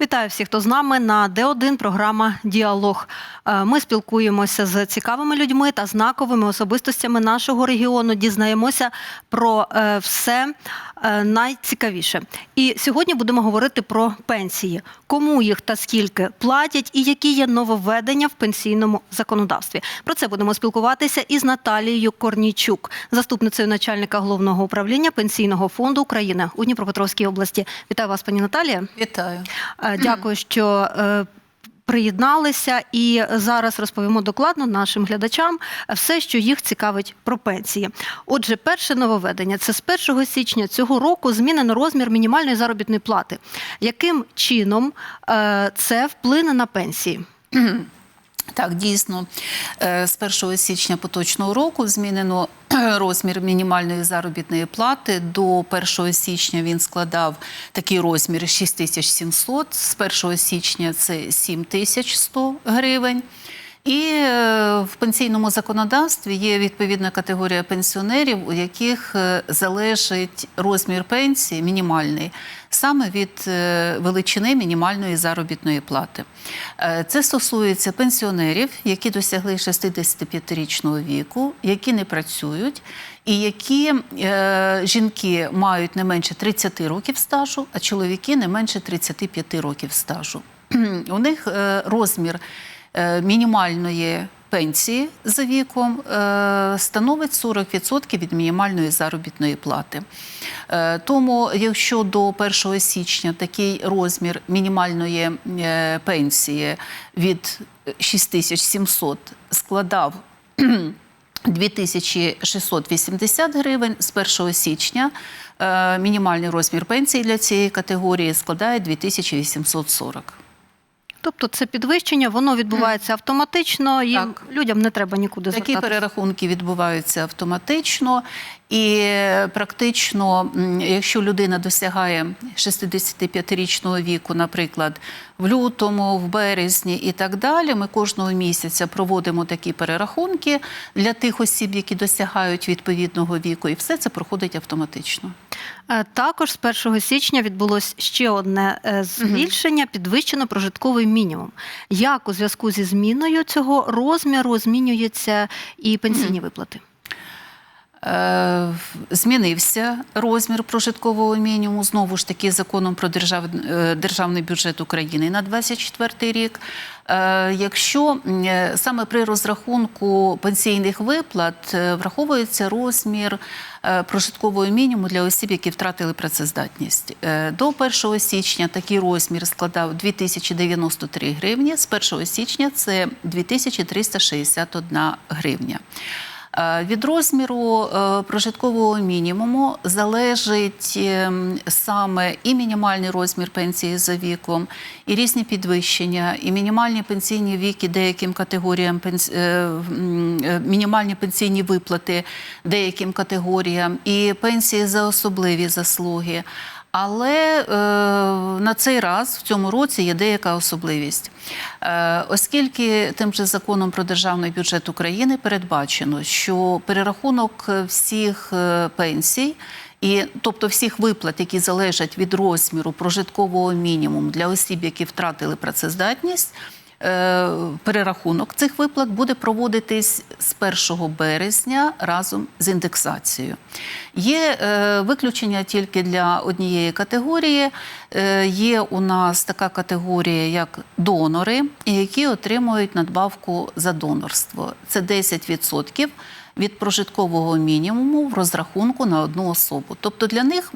Вітаю всіх, хто з нами на Д1 програма Діалог. Е, Ми спілкуємося з цікавими людьми та знаковими особистостями нашого регіону. Дізнаємося про е, все найцікавіше. І сьогодні будемо говорити про пенсії, кому їх та скільки платять, і які є нововведення в пенсійному законодавстві. Про це будемо спілкуватися із Наталією Корнійчук, заступницею начальника головного управління пенсійного фонду України у Дніпропетровській області. Вітаю вас, пані Наталія. Вітаю. Е, Дякую, що е, приєдналися. І зараз розповімо докладно нашим глядачам все, що їх цікавить про пенсії. Отже, перше нововведення це з 1 січня цього року змінено розмір мінімальної заробітної плати. Яким чином е, це вплине на пенсії? Так, дійсно, е, з 1 січня поточного року змінено розмір мінімальної заробітної плати. До 1 січня він складав такий розмір 6700, з 1 січня це 7100 гривень. І е, в пенсійному законодавстві є відповідна категорія пенсіонерів, у яких е, залежить розмір пенсії мінімальний саме від е, величини мінімальної заробітної плати. Е, Це стосується пенсіонерів, які досягли 65-річного віку, які не працюють, і які е, жінки мають не менше 30 років стажу, а чоловіки не менше 35 років стажу. У них е, розмір мінімальної пенсії за віком е, становить 40% від мінімальної заробітної плати. Е, Тому, якщо до 1 січня такий розмір мінімальної е, пенсії від 6700 складав 2680 гривень з 1 січня мінімальний розмір пенсії для цієї категорії складає 2840. Тобто це підвищення, воно відбувається автоматично, їм Так. людям не треба нікуди Такі звертатися. перерахунки відбуваються автоматично, і практично, якщо людина досягає 65-річного віку, наприклад, в лютому, в березні і так далі, ми кожного місяця проводимо такі перерахунки для тих осіб, які досягають відповідного віку, і все це проходить автоматично. Е, Також з 1 січня відбулось ще одне е, збільшення, підвищено прожитковий мінімум. Як у зв'язку зі зміною цього розміру змінюються і пенсійні виплати? Е, Змінився розмір прожиткового мінімуму знову ж таки законом про держав, е, державний бюджет України на 24 рік. Е, Якщо саме при розрахунку пенсійних виплат враховується розмір прожиткового мінімуму для осіб, які втратили працездатність. До 1 січня такий розмір складав 2093 гривні, з 1 січня це 2361 гривня. Е, Від розміру е, прожиткового мінімуму залежить ем, саме і мінімальний розмір пенсії за віком, і різні підвищення, і мінімальні пенсійні віки деяким категоріям е, мінімальні пенсійні виплати деяким категоріям, і пенсії за особливі заслуги. Але е, на цей раз в цьому році є деяка особливість, е, оскільки тим же законом про державний бюджет України передбачено, що перерахунок всіх е, пенсій. І, тобто всіх виплат, які залежать від розміру прожиткового мінімуму для осіб, які втратили працездатність, перерахунок цих виплат буде проводитись з 1 березня разом з індексацією. Є е, виключення тільки для однієї категорії. Е, Є у нас така категорія, як донори, які отримують надбавку за донорство. Це 10% від прожиткового мінімуму в розрахунку на одну особу. Тобто для них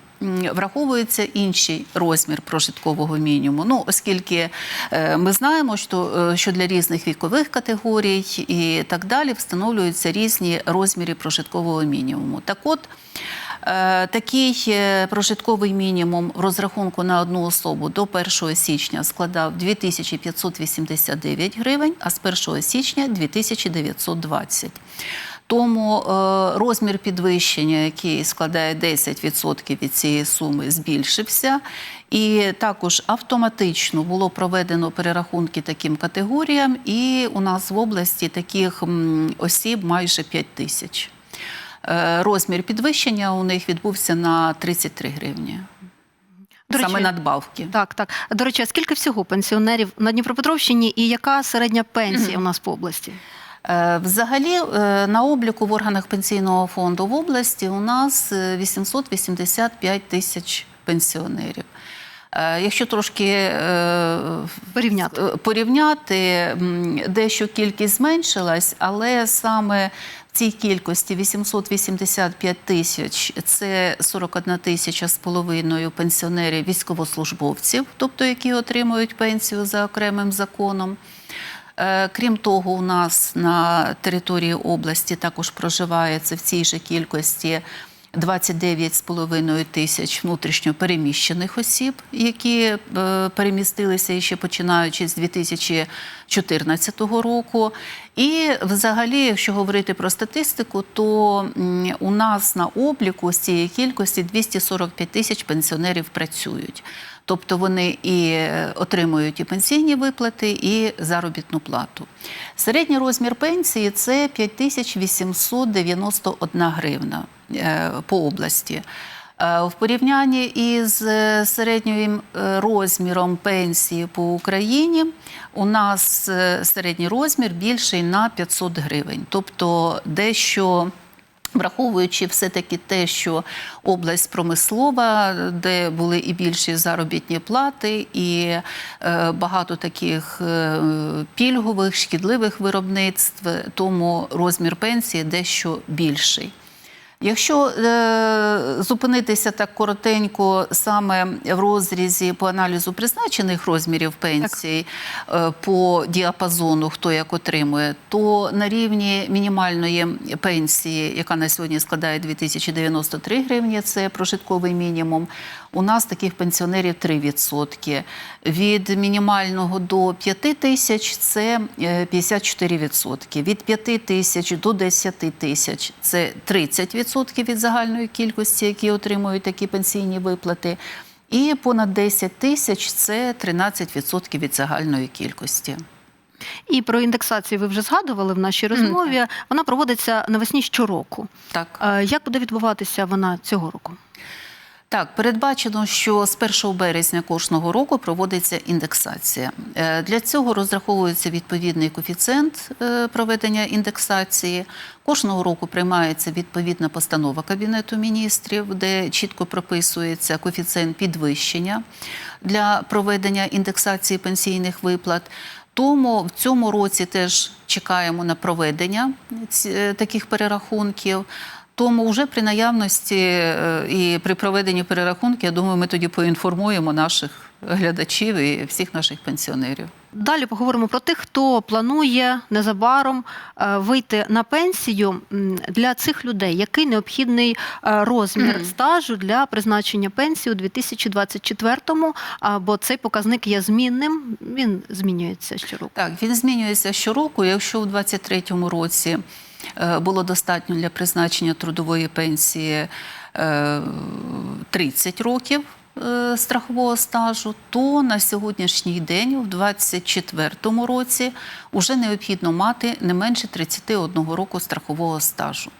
враховується інший розмір прожиткового мінімуму. Ну, оскільки е, ми знаємо, що, е, для різних вікових категорій і так далі встановлюються різні розміри прожиткового мінімуму. Так от. Е, Такий прожитковий мінімум в розрахунку на одну особу до 1 січня складав 2589 гривень, а з 1 січня 2920. Тому е, розмір підвищення, який складає 10% від цієї суми, збільшився. І також автоматично було проведено перерахунки таким категоріям, і у нас в області таких осіб майже 5 тисяч. Е, Розмір підвищення у них відбувся на 33 гривні. До Саме надбавки. Так, так. До речі, а скільки всього пенсіонерів на Дніпропетровщині і яка середня пенсія у нас по області? Е, Взагалі е, на обліку в органах пенсійного фонду в області у нас е, 885 тисяч пенсіонерів. Е, Якщо трошки е, Порівняти. е, порівняти, дещо кількість зменшилась, але саме в цій кількості 885 тисяч це 41 тисяча з половиною пенсіонерів військовослужбовців, тобто які отримують пенсію за окремим законом. Е, Крім того, у нас на території області також проживається в цій же кількості 29,5 тисяч внутрішньо переміщених осіб, які е, перемістилися ще починаючи з 2014 року. І взагалі, якщо говорити про статистику, то у нас на обліку з цієї кількості 245 тисяч пенсіонерів працюють. Тобто вони і е, отримують і пенсійні виплати, і заробітну плату. Середній розмір пенсії це 5891 гривна е, по області. Е, В порівнянні із е, середнім е, розміром пенсії по Україні у нас середній розмір більший на 500 гривень, тобто дещо. Враховуючи все-таки те, що область промислова, де були і більші заробітні плати, і багато таких пільгових, шкідливих виробництв, тому розмір пенсії дещо більший. Якщо е, зупинитися так коротенько саме в розрізі по аналізу призначених розмірів пенсій е, по діапазону, хто як отримує, то на рівні мінімальної пенсії, яка на сьогодні складає 2093 гривні, це прожитковий мінімум. У нас таких пенсіонерів 3%. Від мінімального до 5 тисяч це е, 54%. Від 5 тисяч до 10 тисяч це 30% від загальної кількості, які отримують такі пенсійні виплати. І понад 10 тисяч це 13% від загальної кількості. І про індексацію ви вже згадували в нашій розмові. Вона проводиться навесні щороку. Так. Е, Як буде відбуватися вона цього року? Так, передбачено, що з 1 березня кожного року проводиться індексація. Е, Для цього розраховується відповідний коефіцієнт е, проведення індексації. Кожного року приймається відповідна постанова Кабінету міністрів, де чітко прописується коефіцієнт підвищення для проведення індексації пенсійних виплат. Тому в цьому році теж чекаємо на проведення е, таких перерахунків. Тому вже при наявності е, і при проведенні перерахунків, я думаю, ми тоді поінформуємо наших глядачів і всіх наших пенсіонерів. Далі поговоримо про тих, хто планує незабаром е, вийти на пенсію. Для цих людей який необхідний е, розмір стажу для призначення пенсії у 2024-му, а, бо цей показник є змінним, він змінюється щороку. Так, він змінюється щороку. Якщо у 2023 році було достатньо для призначення трудової пенсії е, 30 років е, страхового стажу, то на сьогоднішній день, у 2024 році, вже необхідно мати не менше 31 року страхового стажу.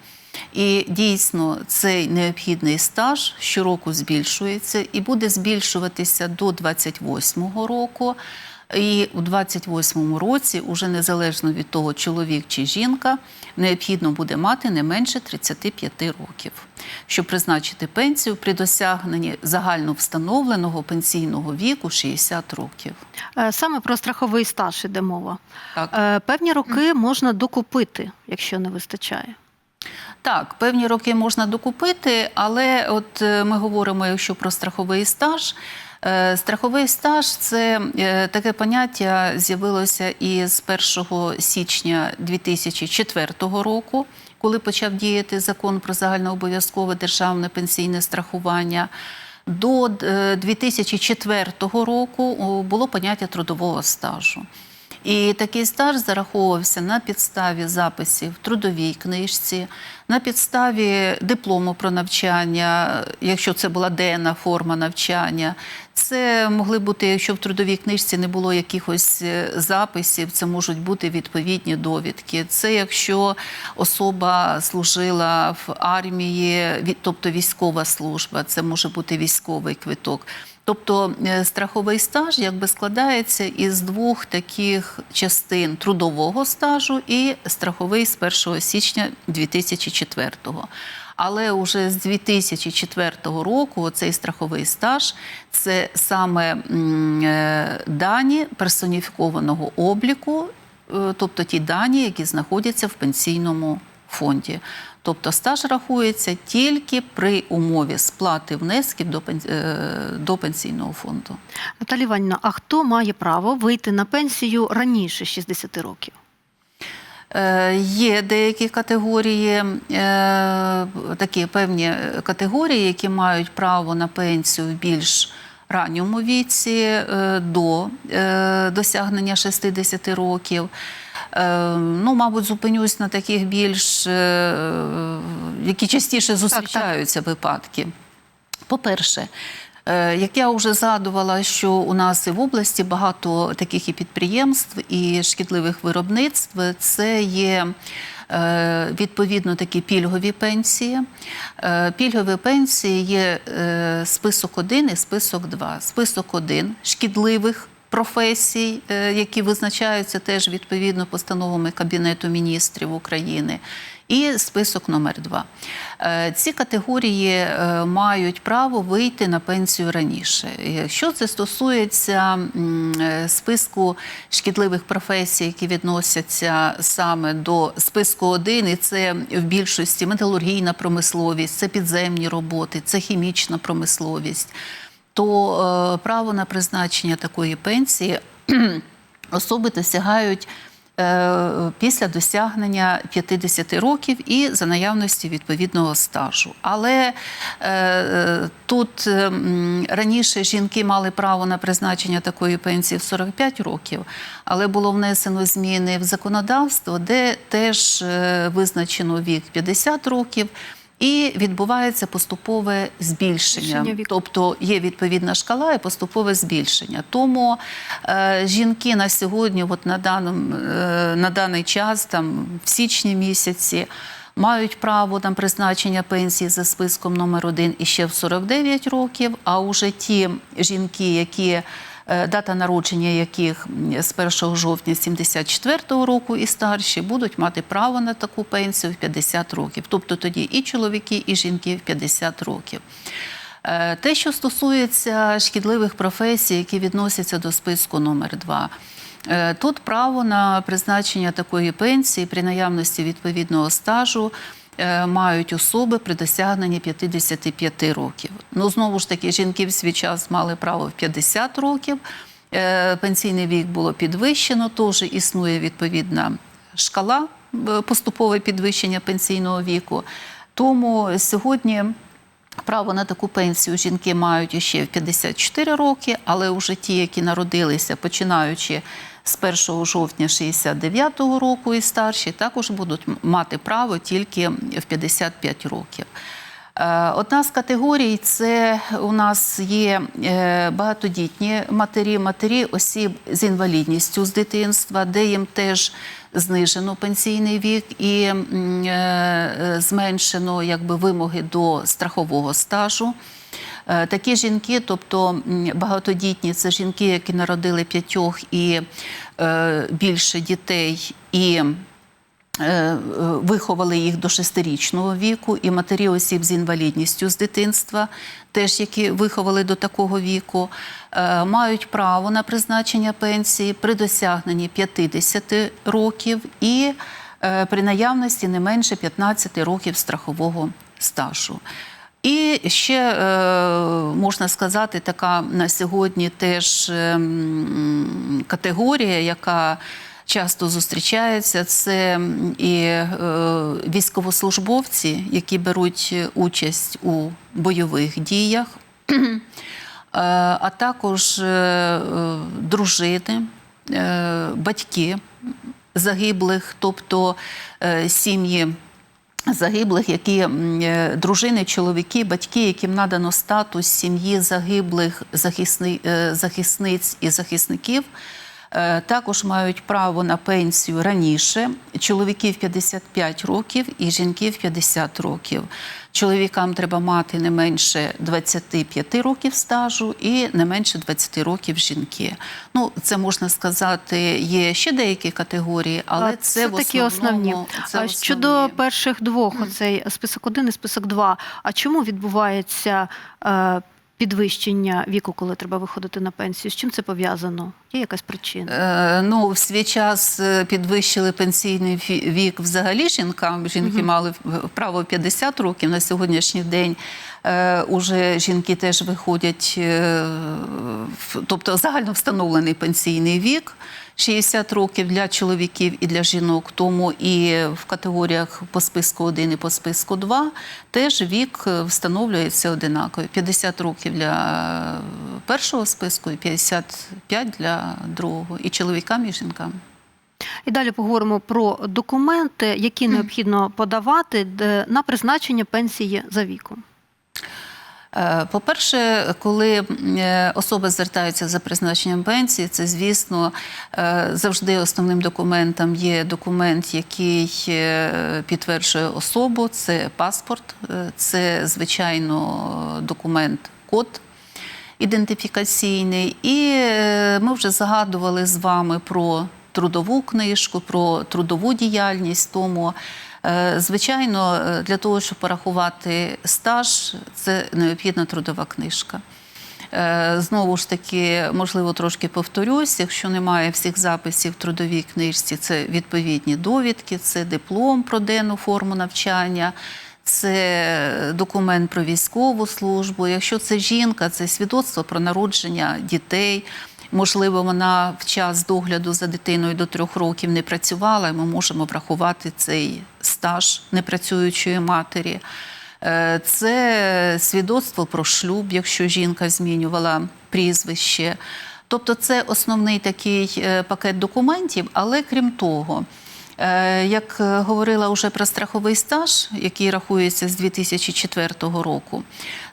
І дійсно цей необхідний стаж щороку збільшується і буде збільшуватися до 28-го року. І у 28-му році, уже незалежно від того, чоловік чи жінка, необхідно буде мати не менше 35 років, щоб призначити пенсію при досягненні загально встановленого пенсійного віку 60 років. Е, Саме про страховий стаж іде мова. Так. Е, Певні роки можна докупити, якщо не вистачає. Так, певні роки можна докупити, але от е, ми говоримо, якщо про страховий стаж. Е, Страховий стаж це е, таке поняття з'явилося із 1 січня 2004 року, коли почав діяти закон про загальнообов'язкове державне пенсійне страхування. До е, 2004 року було поняття трудового стажу. І такий стаж зараховувався на підставі записів в трудовій книжці, на підставі диплому про навчання, якщо це була денна форма навчання. Це могли бути, якщо в трудовій книжці не було якихось е, записів, це можуть бути відповідні довідки. Це якщо особа служила в армії, тобто військова служба, це може бути військовий квиток. Тобто е, страховий стаж якби складається із двох таких частин трудового стажу і страховий з 1 січня 2004-го. Але вже з 2004 року цей страховий стаж це саме е, дані персоніфікованого обліку, е, тобто ті дані, які знаходяться в пенсійному фонді. Тобто стаж рахується тільки при умові сплати внесків до, е, пенсійного фонду. Наталі Іванівна, а хто має право вийти на пенсію раніше 60 років? Е, Є деякі категорії, е, такі певні категорії, які мають право на пенсію в більш ранньому віці до досягнення 60 років. Е, Ну, мабуть, зупинюсь на таких більш, е, які частіше зустрічаються випадки. По-перше, е, як я вже згадувала, що у нас і в області багато таких і підприємств, і шкідливих виробництв, це є відповідно такі пільгові пенсії. Пільгові пенсії є список 1 і список 2. Список 1 шкідливих професій, е, які визначаються теж відповідно постановами Кабінету міністрів України. І список номер два. Е, Ці категорії е, мають право вийти на пенсію раніше. Якщо це стосується списку шкідливих професій, які відносяться саме до списку 1, і це в більшості металургійна промисловість, це підземні роботи, це хімічна промисловість, то е, право на призначення такої пенсії особи досягають е, після досягнення 50 років і за наявності відповідного стажу. Але е, тут е, раніше жінки мали право на призначення такої пенсії в 45 років, але було внесено зміни в законодавство, де теж е, визначено вік 50 років. І відбувається поступове збільшення, тобто є відповідна шкала і поступове збільшення. Тому е, жінки на сьогодні, от на, даному, е, на даний час, там в січні місяці, мають право на призначення пенсії за списком номер 1 і ще в 49 років. А уже ті жінки, які дата народження яких з 1 жовтня 74 року і старші, будуть мати право на таку пенсію в 50 років. Тобто тоді і чоловіки, і жінки в 50 років. Е, Те, що стосується шкідливих професій, які відносяться до списку номер 2 тут право на призначення такої пенсії при наявності відповідного стажу е, мають особи при досягненні 55 років. Ну, знову ж таки, жінки в свій час мали право в 50 років. Е, Пенсійний вік було підвищено, теж існує відповідна шкала е, поступове підвищення пенсійного віку. Тому сьогодні Право на таку пенсію жінки мають ще в 54 роки, але вже ті, які народилися починаючи з 1 жовтня 69 року і старші, також будуть мати право тільки в 55 років. Е, Одна з категорій це у нас є е, багатодітні матері, матері осіб з інвалідністю з дитинства, де їм теж знижено пенсійний вік і е, зменшено якби, вимоги до страхового стажу. Е, Такі жінки, тобто багатодітні, це жінки, які народили п'ятьох і е, більше дітей, і е, виховали їх до шестирічного віку, і матері осіб з інвалідністю з дитинства, теж які виховали до такого віку, мають право на призначення пенсії при досягненні 50 років і при наявності не менше 15 років страхового стажу. І ще е, можна сказати, така на сьогодні теж ем, категорія, яка часто зустрічається, це і е, військовослужбовці, які беруть участь у бойових діях, Е, а також дружини батьки загиблих, тобто сім'ї загиблих, які е, дружини, чоловіки, батьки, яким надано статус сім'ї загиблих захисни, е, захисниць і захисників. Е, Також мають право на пенсію раніше. Чоловіків 55 років і жінків 50 років. Чоловікам треба мати не менше 25 років стажу і не менше 20 років жінки. Ну, це можна сказати, є ще деякі категорії, але А це, в такі основні. Це а в щодо перших двох, оцей список 1 і список 2, а чому відбувається е, підвищення віку, коли треба виходити на пенсію? З чим це пов'язано? Є якась причина? Е, Ну, в свій час е, підвищили пенсійний вік взагалі жінкам. Жінки мали в- право 50 років. На сьогоднішній день е, уже жінки теж виходять, е, тобто загально встановлений пенсійний вік. 60 років для чоловіків і для жінок, тому і в категоріях по списку 1 і по списку 2 теж вік е, встановлюється одинаково. 50 років для першого списку і 55 для другого, і чоловікам, і жінкам. І далі поговоримо про документи, які необхідно подавати на призначення пенсії за віком. Е, По-перше, коли е, особа звертається за призначенням пенсії, це, звісно, е, завжди основним документом є документ, який підтверджує особу, це паспорт, це, звичайно, документ код ідентифікаційний. І ми вже згадували з вами про трудову книжку, про трудову діяльність. Тому, звичайно, е, для того, щоб порахувати стаж, це необхідна трудова книжка. Е, Знову ж таки, можливо, трошки повторюсь, якщо немає всіх записів в трудовій книжці, це відповідні довідки, це диплом про денну форму навчання, це документ про військову службу. Якщо це жінка, це свідоцтво про народження дітей. Можливо, вона в час догляду за дитиною до трьох років не працювала, і ми можемо врахувати цей стаж непрацюючої матері. Е, Це свідоцтво про шлюб, якщо жінка змінювала прізвище. Тобто це основний такий е, пакет документів, але крім того, як е, говорила вже про страховий стаж, який рахується з 2004 року,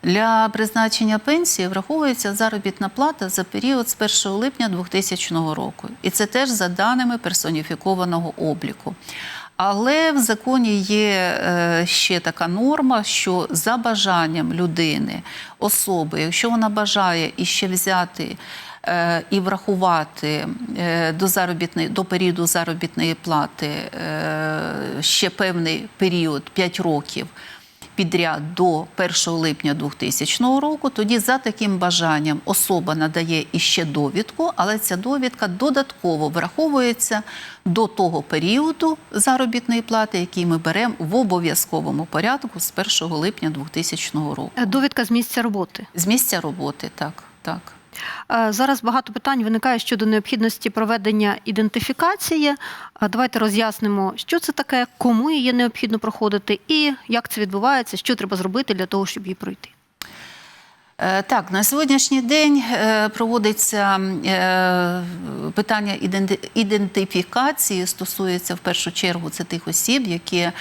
для призначення пенсії враховується заробітна плата за період з 1 липня 2000 року. І це теж за даними персоніфікованого обліку. Але в законі є е, ще така норма, що за бажанням людини, особи, якщо вона бажає іще взяти е, і врахувати е, до заробітної до періоду заробітної плати е, ще певний період 5 років. Підряд до 1 липня 2000 року, тоді за таким бажанням особа надає іще довідку, але ця довідка додатково враховується до того періоду заробітної плати, який ми беремо в обов'язковому порядку з 1 липня 2000 року. Е, Довідка з місця роботи. З місця роботи, так, так. Е, Зараз багато питань виникає щодо необхідності проведення ідентифікації. Е, Давайте роз'яснимо, що це таке, кому її необхідно проходити і як це відбувається, що треба зробити для того, щоб її пройти. Е, Так, на сьогоднішній день проводиться питання ідентифікації, стосується в першу чергу це тих осіб, які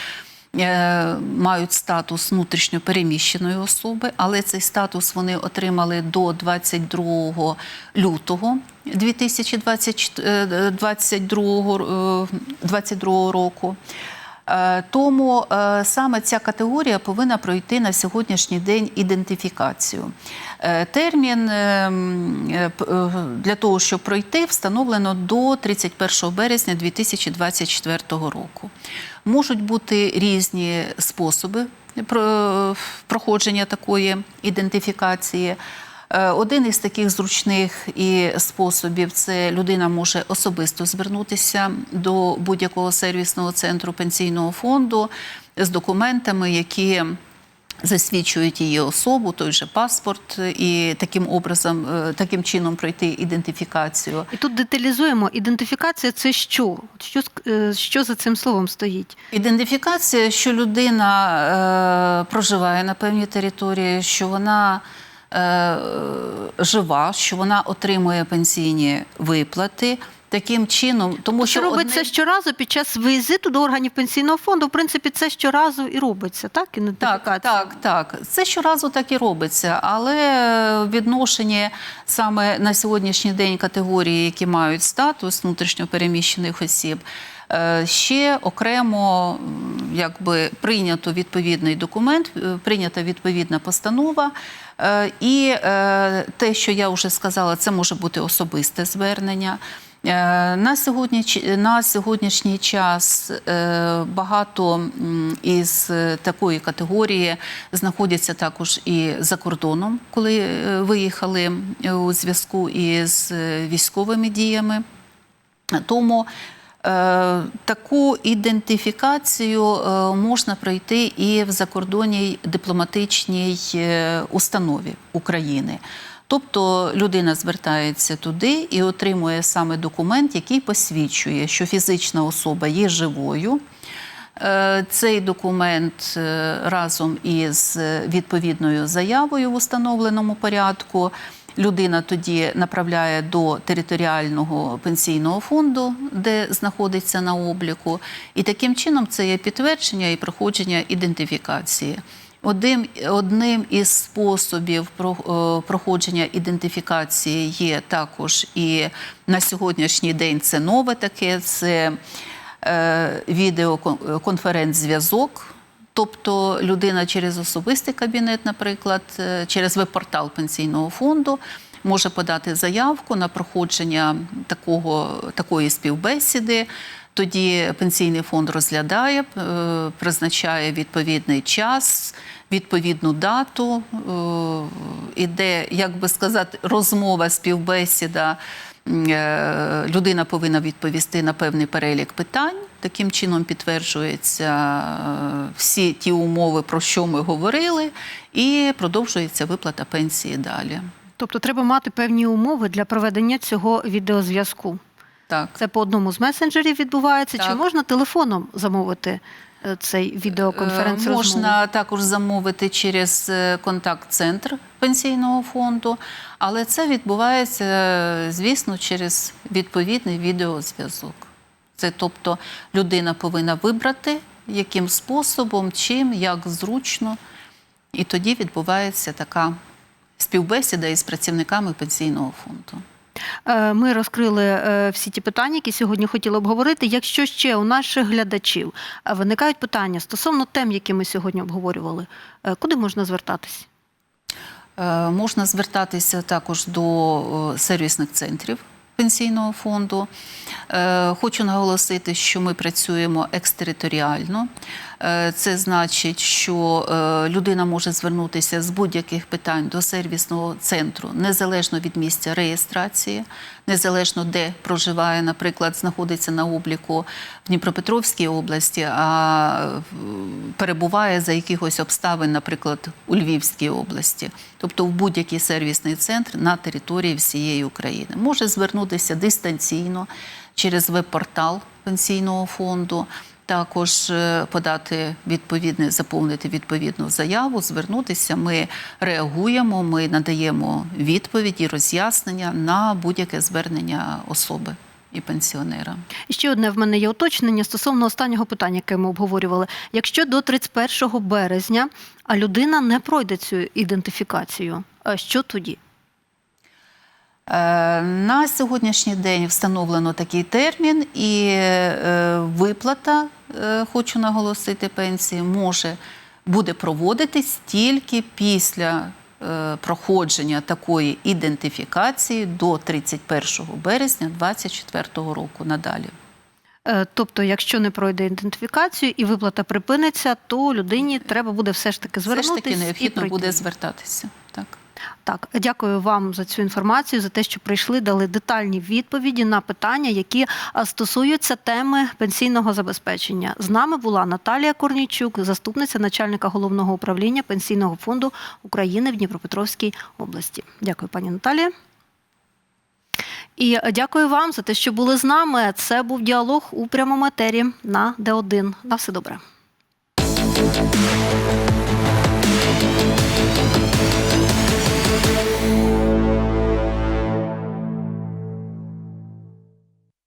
мають статус внутрішньо переміщеної особи, але цей статус вони отримали до 22 лютого 2022 22 року. Е, Тому е, саме ця категорія повинна пройти на сьогоднішній день ідентифікацію. Е, Термін для того, щоб пройти, встановлено до 31 березня 2024 року. Можуть бути різні способи проходження такої ідентифікації. Е, Один із таких зручних і способів це людина може особисто звернутися до будь-якого сервісного центру пенсійного фонду з документами, які засвідчують її особу, той же паспорт, і таким образом, е, таким чином пройти ідентифікацію. І тут деталізуємо, ідентифікація це що? Що, е, що за цим словом стоїть? Ідентифікація, що людина е, проживає на певній території, що вона е, жива, що вона отримує пенсійні виплати, Таким чином, тому Що що робиться одним- щоразу під час візиту до органів пенсійного фонду? В принципі, це щоразу і робиться, так? Так, Ідентифікація. так, так. Це щоразу так і робиться, але відношення саме на сьогоднішній день категорії, які мають статус внутрішньопереміщених осіб, е, ще окремо якби прийнято відповідний документ, е, прийнята відповідна постанова. Е, І е, те, що я вже сказала, це може бути особисте звернення. Е, На, сьогодні, на сьогоднішній час е, багато із е, такої категорії знаходяться також і за кордоном, коли е, виїхали е, у зв'язку із е, військовими діями. Тому е, таку ідентифікацію е, можна пройти і в закордонній дипломатичній е, установі України. Тобто людина звертається туди і отримує саме документ, який посвідчує, що фізична особа є живою. Е, Цей документ е, разом із відповідною заявою в установленому порядку людина тоді направляє до територіального пенсійного фонду, де знаходиться на обліку, і таким чином це є підтвердження і проходження ідентифікації. Одним, одним із способів е, проходження ідентифікації є також і на сьогоднішній день це нове таке. Це е, відеоконференц-зв'язок. Тобто людина через особистий кабінет, наприклад, е, через веб-портал пенсійного фонду може подати заявку на проходження такого, такої співбесіди. Тоді пенсійний фонд розглядає, е, призначає відповідний час, відповідну дату. е, Іде, як би сказати, розмова, співбесіда. Людина повинна відповісти на певний перелік питань. Таким чином підтверджуються е, всі ті умови, про що ми говорили, і продовжується виплата пенсії далі. Тобто треба мати певні умови для проведення цього відеозв'язку. Так. Це по одному з месенджерів відбувається. Чи можна телефоном замовити е, цей відеоконференц Е, Можна також замовити через е, контакт-центр пенсійного фонду, але це відбувається, е, звісно, через відповідний відеозв'язок. Це тобто людина повинна вибрати, яким способом, чим, як зручно, і тоді відбувається така співбесіда із працівниками пенсійного фонду. Е, Ми розкрили е, всі ті питання, які сьогодні хотіли обговорити. Якщо ще у наших глядачів е, виникають питання стосовно тем, які ми сьогодні обговорювали, куди можна звертатись? Можна звертатися також до сервісних центрів пенсійного фонду. Е, Хочу наголосити, що ми працюємо екстериторіально. Е, Це значить, що е, людина може звернутися з будь-яких питань до сервісного центру незалежно від місця реєстрації, незалежно де проживає, наприклад, знаходиться на обліку в Дніпропетровській області, а перебуває за якихось обставин, наприклад, у Львівській області, тобто в будь-який сервісний центр на території всієї України. Може звернутися дистанційно через веб-портал пенсійного фонду. Також е, подати відповідне, заповнити відповідну заяву, звернутися. Ми реагуємо, ми надаємо відповіді, роз'яснення на будь-яке звернення особи і пенсіонера. Ще одне в мене є уточнення стосовно останнього питання, яке ми обговорювали. Якщо до 31 березня а людина не пройде цю ідентифікацію, е, що тоді? Е, На сьогоднішній день встановлено такий термін, і виплата, хочу наголосити, пенсії може буде проводитись тільки після е, проходження такої ідентифікації до 31 березня 2024 року надалі. Е, Тобто, якщо не пройде ідентифікацію і виплата припиниться, то людині треба буде все ж таки Все ж звернутися таки і необхідно пройти. буде звертатися. Так. Дякую вам за цю інформацію, за те, що прийшли, дали детальні відповіді на питання, які стосуються теми пенсійного забезпечення. З нами була Наталія Корнійчук, заступниця начальника головного управління пенсійного фонду України в Дніпропетровській області. Дякую, пані Наталія. І е, дякую вам за те, що були з нами. Це був діалог у прямому етері на Д1. На все добре.